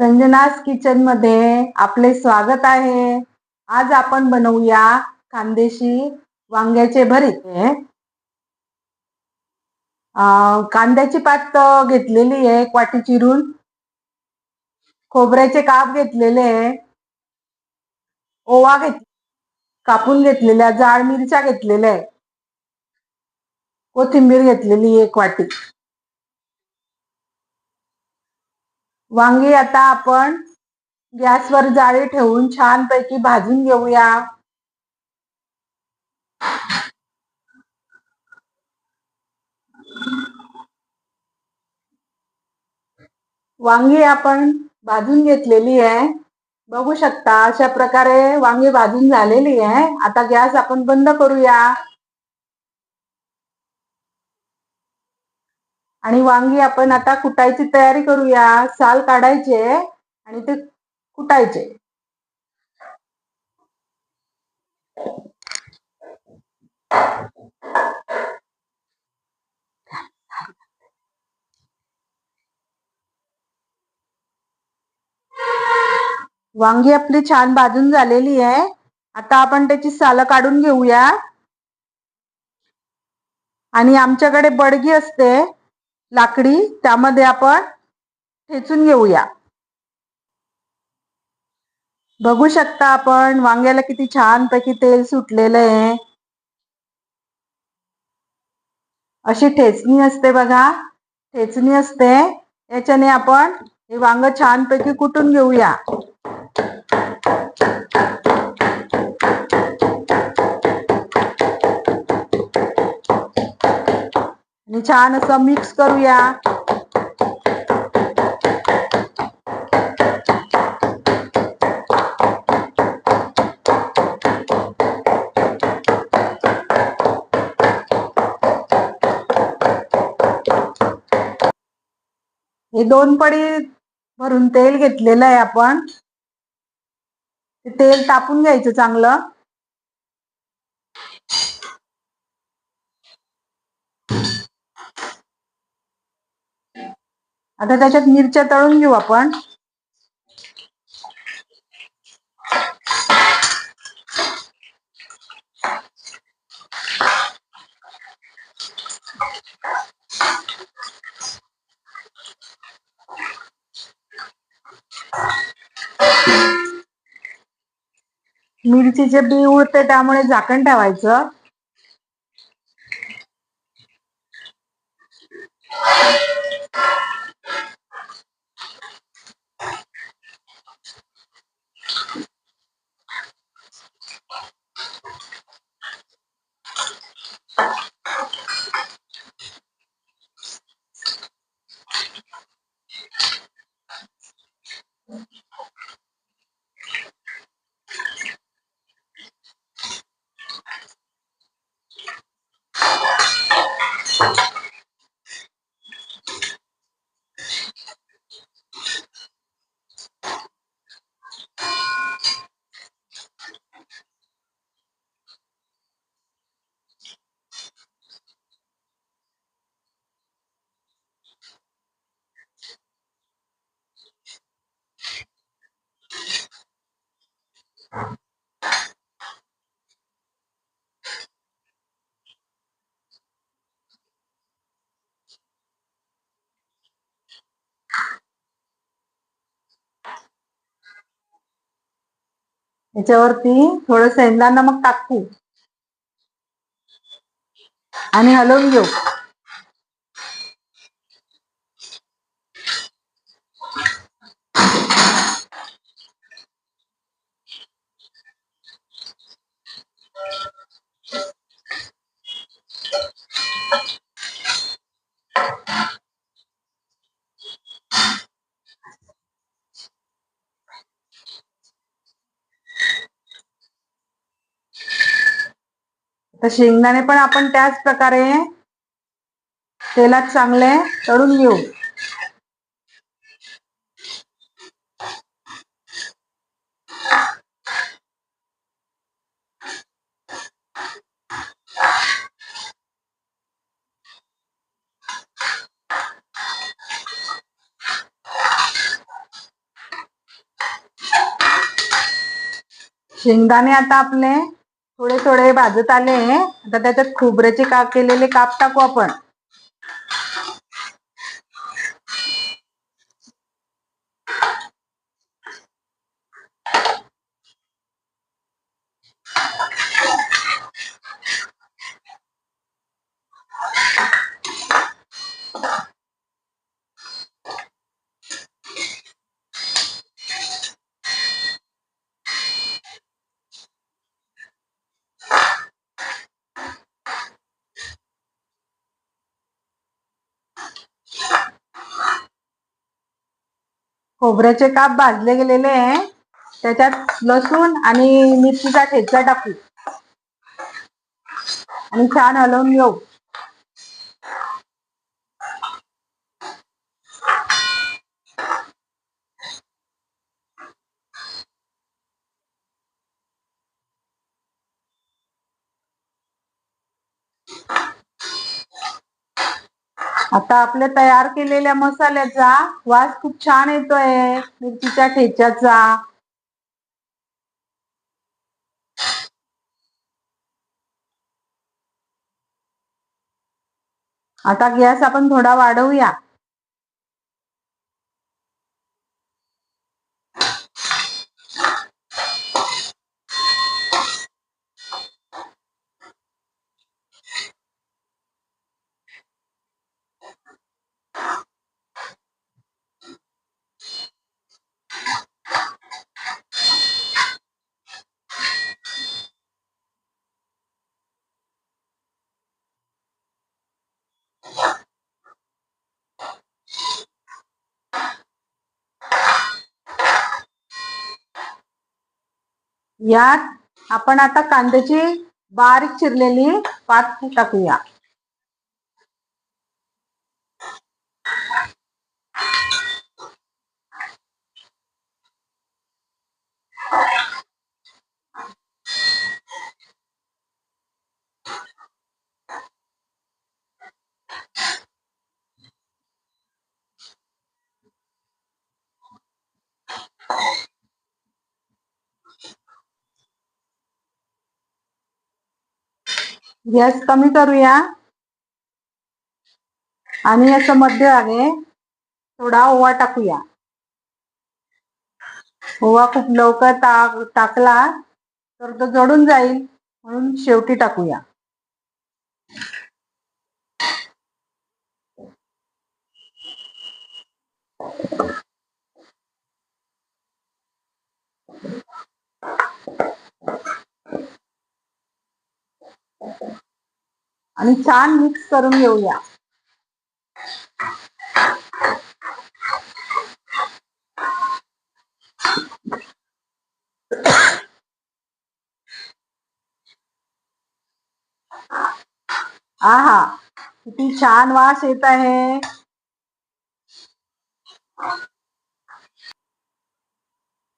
रंजनास किचनमध्ये आपले स्वागत आहे. आज आपण बनवूया कांदेशी वांग्याचे भरीत. कांद्याची पात घेतलेली आहे एक वाटी चिरून. खोबऱ्याचे काप घेतलेले आहे. ओवा घेत कापून घेतलेल्या जाड मिरच्या घेतलेल्या आहे. कोथिंबीर घेतलेली एक वाटी. वांगी आता आपण गॅसवर जाळी ठेवून छानपैकी भाजून घेऊया. वांगी आपण भाजून घेतलेली आहे. बघू शकता अशा प्रकारे वांगी भाजून झालेली आहे. आता गॅस आपण बंद करूया. आणि वांगी आपण आता कुटायची तयारी करूया. साल काढायचे आणि ते कुटायचे. वांगी आपली छान भाजून झालेली आहे. आता आपण त्याची सालं काढून घेऊया. आणि आमच्याकडे बडगी असते. लाकडी त्यामध्ये आपण ठेचून घेऊया. बघू शकता आपण वांग्याला किती छान पैकी तेल सुटलेलं आहे. अशी ठेचणी असते बघा. ठेचणी असते. याच्याने आपण हे वांग छानपैकी कुटून घेऊया. आणि छान असं मिक्स करूया. हे दोन पडी भरून तेल घेतलेलं आहे आपण. ते तेल तापून घ्यायचं चांगलं. आता त्याच्यात मिरच्या तळून घेऊ आपण. मिरचीचे बी उडते त्यामुळे झाकण ठेवायचं. याच्यावरती थोडं शेंगदाणा नमक टाकू. आणि हलवून घेऊ. तर शेंगदाणे पण आपण त्याच प्रकारे तेलात चांगले तळून घेऊ. शेंगदाणे आता आपले थोडे थोडे भाजत आले. आता त्याच्यात खोबऱ्याचे काप केलेले काप टाकू आपण. खोबऱ्याचे काप भाजले गेलेले आहे. त्याच्यात लसूण आणि मिरचीचा ठेचा टाकू. आणि छान हलवून घेऊ. आता आपल्या तयार केलेल्या मसाल्याचा वास खूप छान येतोय. मिरचीच्या ठेच्याचा. आता गॅस आपण थोडा वाढवूया. यात आपण आता कांद्याची बारीक चिरलेली पात टाकूया. गॅस कमी करूया. आणि याचं मध्य आहे थोडा ओवा टाकूया. ओवा खूप लवकर टाक टाकला तर तो जडून जाईल म्हणून शेवटी टाकूया. छान मिक्स घेऊया. आहा, किती छान वास येत आहे.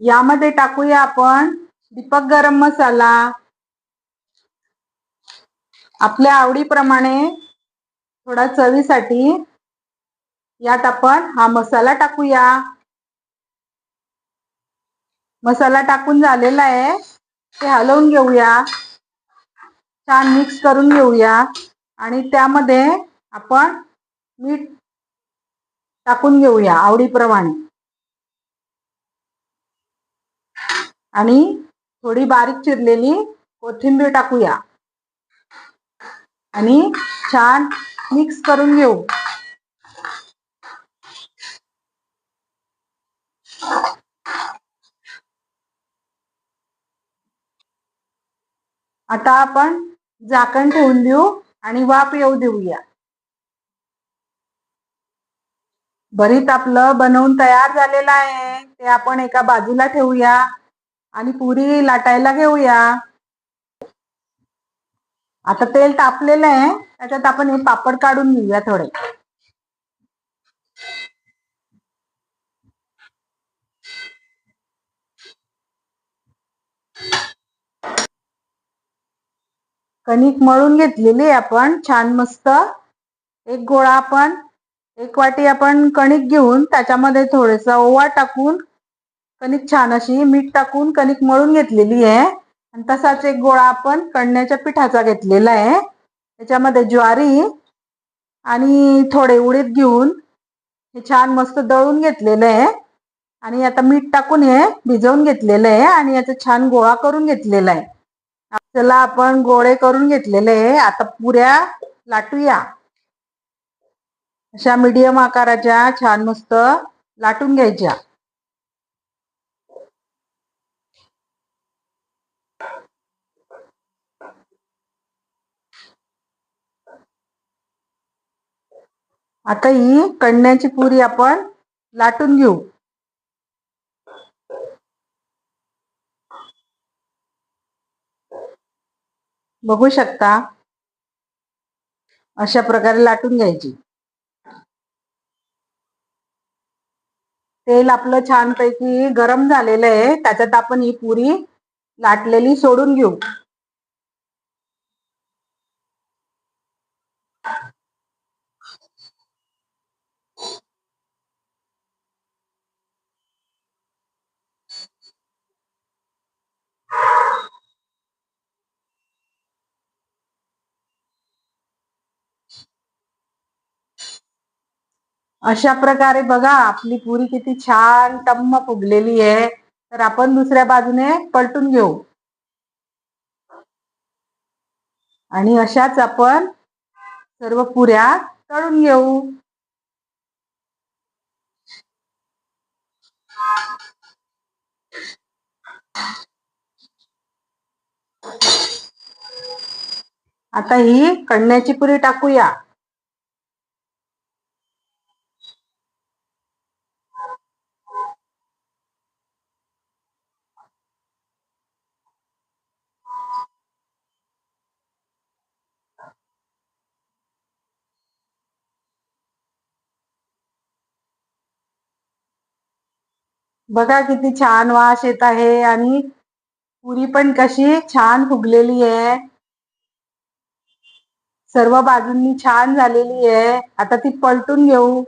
यामध्ये टाकूया आपण दीपक गरम मसाला. आपल्या आवडीप्रमाणे थोडा चवीसाठी यात आपण हा मसाला टाकूया. मसाला टाकून झालेला आहे. ते हलवून घेऊया. छान मिक्स करून घेऊया. आणि त्यामध्ये आपण मीठ टाकून घेऊया आवडीप्रमाणे. आणि थोडी बारीक चिरलेली कोथिंबीर टाकूया. आणि छान मिक्स करून घेऊ. आता आपण झाकण ठेवून देऊ आणि वाफ येऊ देऊया. भरीत आपलं बनवून तयार झालेलं आहे. ते आपण एका बाजूला ठेवूया आणि पुरी लाटायला घेऊया. आता तेल तापलेलं आहे त्याच्यात आपण हे पापड काढून घेऊया थोडे. कणिक मळून घेतलेली आपण छान मस्त. एक गोळा आपण एक वाटी आपण कणिक घेऊन त्याच्यामध्ये थोडस ओवा टाकून कणिक छान अशी मीठ टाकून कणिक मळून घेतलेली आहे. आणि तसाच एक गोळा आपण कणण्याच्या पिठाचा घेतलेला आहे. त्याच्यामध्ये ज्वारी आणि थोडे उडीद घेऊन हे छान मस्त दळून घेतलेलं आहे. आणि आता मीठ टाकून हे भिजवून घेतलेलं आहे आणि याचा छान गोळा करून घेतलेला आहे. चला आपण गोळे करून घेतलेले आहे. आता पुऱ्या लाटूया. अशा मीडियम आकाराच्या छान मस्त लाटून घ्यायच्या. आता ही कण्याची पुरी आपण लाटून घेऊ. बघू शकता अशा प्रकारे लाटून घ्यायची. तेल आपलं छानपैकी गरम झालेलं आहे त्याच्यात आपण ही पुरी लाटलेली सोडून घेऊ. अशा प्रकारे बघा आपली पुरी किती छान टम्म फुगलेली आहे. तर आपण दुसऱ्या बाजूने पलटून घेऊ. आणि अशाच आपण सर्व पुऱ्या तळून घेऊ. आता ही कण्याची पुरी टाकूया. बघा किती छान वास येत आहे आणि पुरी पण कशी छान फुगलेली आहे. सर्व बाजूंनी छान झालेली आहे. आता ती पलटून घेऊ.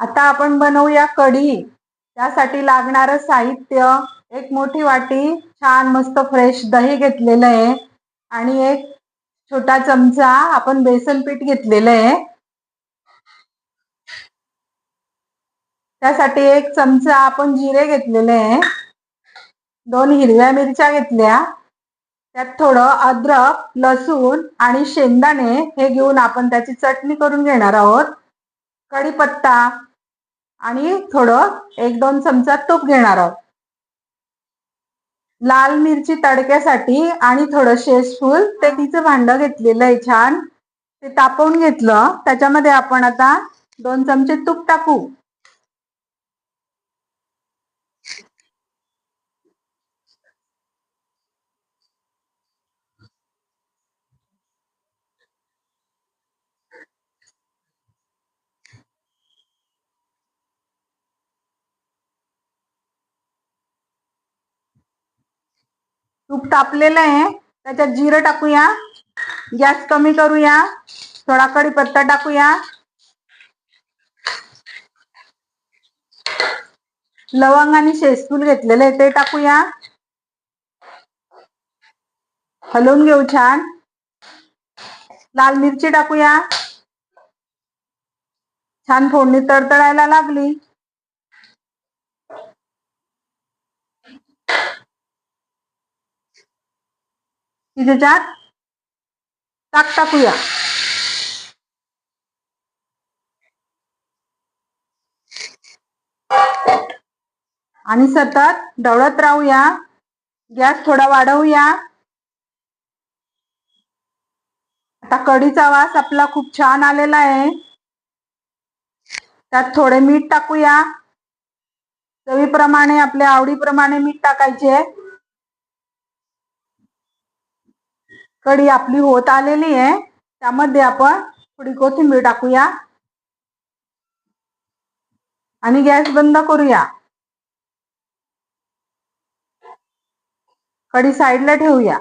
आता आपण बनवूया कढी. त्यासाठी लागणारं साहित्य एक मोठी वाटी छान मस्त फ्रेश दही घेतलेलं आहे. आणि एक छोटा चमचा आपण बेसन पीठ घेतलेलं आहे. त्यासाठी एक चमचा आपण जिरे घेतलेले आहे. दोन हिरव्या मिरच्या घेतल्या. त्यात थोडं अद्रक लसूण आणि शेंगदाणे हे घेऊन आपण त्याची चटणी करून घेणार आहोत. कढीपत्ता आणि थोडं एक दोन चमचा तूप घेणार आहोत. लाल मिरची तडक्यासाठी आणि थोडं शेषफूल ते तिचं भांड घेतलेलं आहे छान. ते तापवून घेतलं. त्याच्यामध्ये आपण आता दोन चमचे तूप टाकू. तूप तापलेलं आहे. त्याच्यात जिरं टाकूया. गॅस कमी करूया. थोडा कढीपत्ता टाकूया. लवंग आणि शेजफूल घेतलेले आहे ते टाकूया. हलवून घेऊ छान. लाल मिरची टाकूया. छान फोडणी तडतडायला लागली. की त्याच्यात ताक टाकूया. आणि सतत ढवळत राहूया. गॅस थोडा वाढवूया. आता कढीचा वास आपला खूप छान आलेला आहे. त्यात थोडे मीठ टाकूया. चवीप्रमाणे आपल्या आवडीप्रमाणे मीठ टाकायचे. कढी आपली होत आलेली आहे. त्यामध्ये आपण थोडी कोथिंबीर टाकूया. आणि गॅस बंद करूया. कढी साईडला ठेवूया.